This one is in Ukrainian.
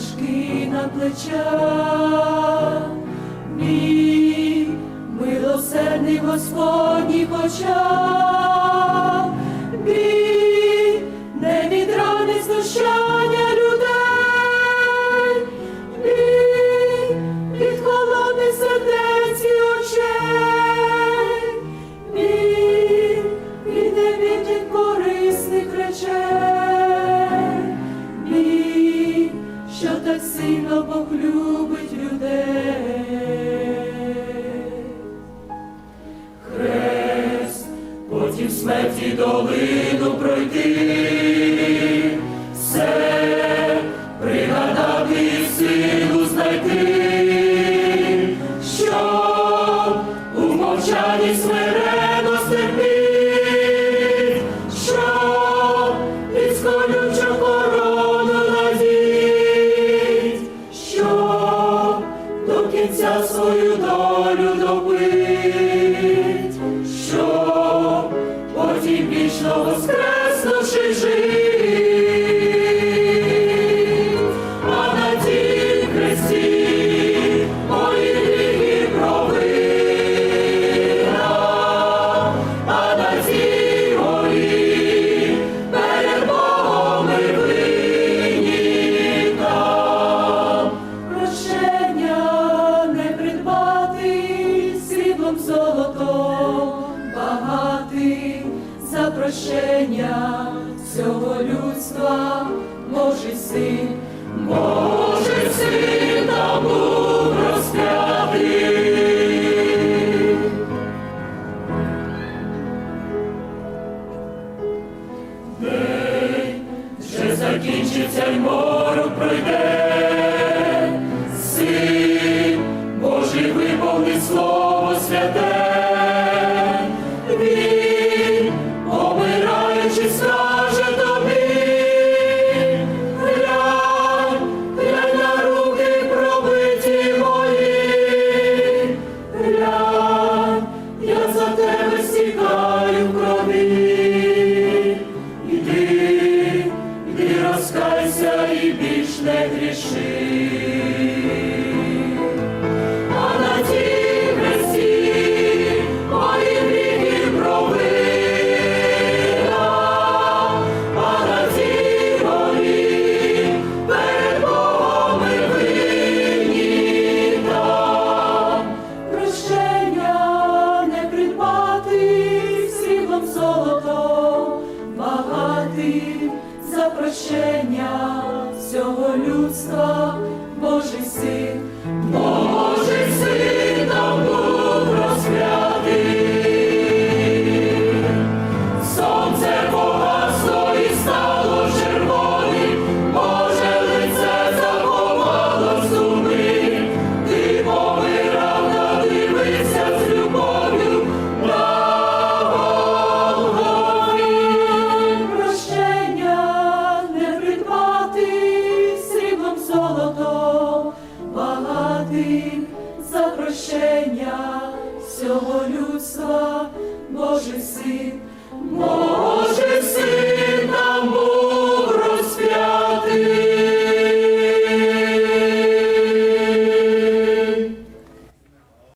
важкий на плечах, мій милосердний Господні почав, бій не відрани знущав. Отець сина Бог любить людей, хрест, потім смерті долину пройти, все пригадати силу знайти, що у мовчанні смире. прощення цього людства, Божий син, Божий син там був розп'ятий. День вже закінчиться й мов. за прощення всього людства, Божий син, Божий син. Спасителя всього людства, Божий син. Божий